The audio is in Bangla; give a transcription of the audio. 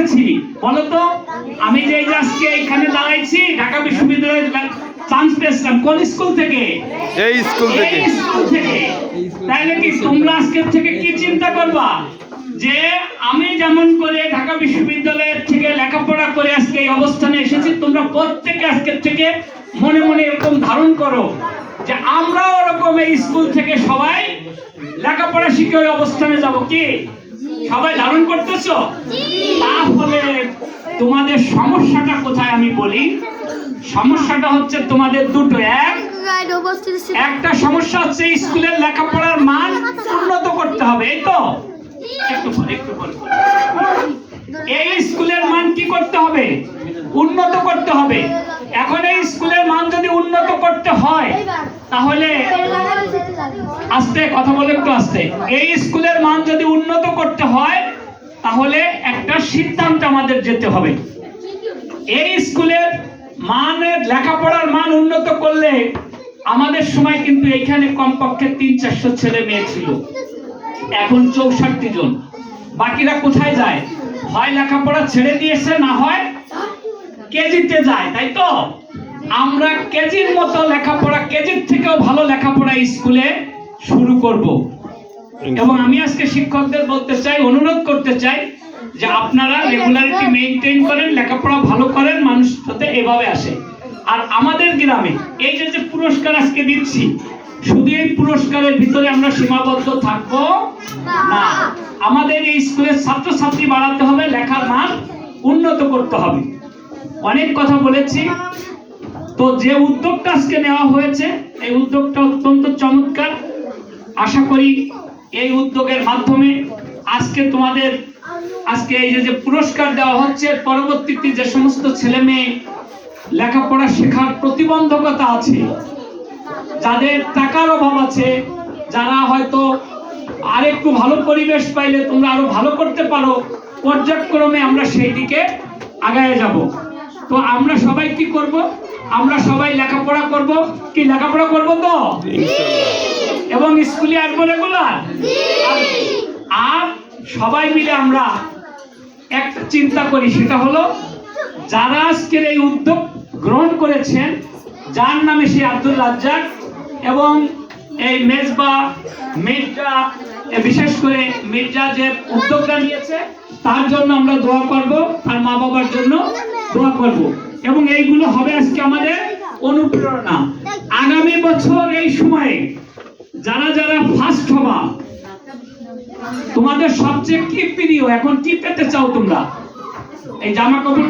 করেছি। বলো তো আমি যে আজকে এখানে দাঁড়াইছি ঢাকা বিশ্ববিদ্যালয়ের চান্স পেয়েছিলাম। কোন স্কুল থেকে? এই স্কুল থেকে। স্কুল থেকে। তাইলে কি তোমরা আজকের থেকে কি চিন্তা করবা? যে আমি যেমন করে ঢাকা বিশ্ববিদ্যালয়ের থেকে লেখাপড়া করে আজকে এই অবস্থানে এসেছি তোমরা প্রত্যেকে আজকের থেকে মনে মনে এরকম ধারণ করো যে আমরাও ওরকম এই স্কুল থেকে সবাই লেখাপড়া শিখে ওই অবস্থানে যাব কি? সবাই ধারণ করতেছো? তাহলে তোমাদের সমস্যাটা কোথায় আমি বলি? সমস্যাটা হচ্ছে তোমাদের দুটো, এক। একটা সমস্যা হচ্ছে স্কুলের লেখাপড়ার মান উন্নত করতে হবে, এই তো? একটু একটু। এই স্কুলের মান কি করতে হবে? উন্নত করতে হবে। এখন এই স্কুলের মান যদি উন্নত করতে হয়, তাহলে আস্তে, কথা বলে একটু আস্তে। এই স্কুলের মান যদি উন্নত করতে হয়, তাহলে একটা সিদ্ধান্ত আমাদের যেতে হবে। এই স্কুলের মানের লেখাপড়ার মান উন্নত করলে আমাদের সময় কিন্তু এখানে কমপক্ষে তিন চারশো ছেলে মেয়ে ছিল। এখন চৌষট্টি জন। বাকিরা কোথায় যায়? হয় লেখাপড়া ছেড়ে দিয়েছে, না হয় কেজিতে যায়, তাই তো? আমরা কেজির মতো লেখাপড়া, কেজির থেকেও ভালো লেখাপড়া স্কুলে শুরু করব। এবং আমি আজকে শিক্ষকদের বলতে চাই অনুরোধ করতে চাই যে আপনারা রেগুলারিটি মেনটেন করেন লেখাপড়া ভালো করেন মানুষ সাথে এভাবে আসে। আর আমাদের গ্রামে এই যে যে পুরস্কার আজকে দিচ্ছি শুধু এই পুরস্কারের ভিতরে আমরা সীমাবদ্ধ থাকব না। আমাদের এই স্কুলের ছাত্রছাত্রী বাড়াতে হবে লেখার মান উন্নত করতে হবে। অনেক কথা বলেছি। তো যে উদ্যোগটা আজকে নেওয়া হয়েছে এই উদ্যোগটা অত্যন্ত চমৎকার। আশা করি এই উদ্যোগের মাধ্যমে আজকে তোমাদের, আজকে এই যে পুরস্কার দেওয়া হচ্ছে, পরবর্তীতে যে সমস্ত ছেলে মেয়ে লেখাপড়া শেখার প্রতিবন্ধকতা আছে, যাদের টাকার অভাব আছে, যারা হয়তো আরেকটু ভালো পরিবেশ পাইলে তোমরা আরও ভালো করতে পারো, পর্যায়ক্রমে আমরা সেই দিকে আগায় যাব। তো আমরা সবাই কি করব? আমরা সবাই লেখাপড়া করব? কি লেখাপড়া করব তো? এবং স্কুলে আসব রেগুলার? আর সবাই মিলে আমরা একটা চিন্তা করি সেটা হলো যারা আজকের এই উদ্যোগ গ্রহণ করেছেন যার নামে সে আব্দুল রাজ্জাক এবং এই মেজবা মির্জা বিশেষ করে মির্জা যে উদ্যোগটা নিয়েছে তার জন্য আমরা দোয়া করব তার মা বাবার জন্য দোয়া করব। এবং এইগুলো হবে আজকে আমাদের অনুপ্রেরণা। আগামী বছর এই সময়ে যারা যারা ফার্স্ট হবা, তোমাদের সবচেয়ে কি প্রিয়? এখন কি পেতে চাও তোমরা? এই জামা কাপড়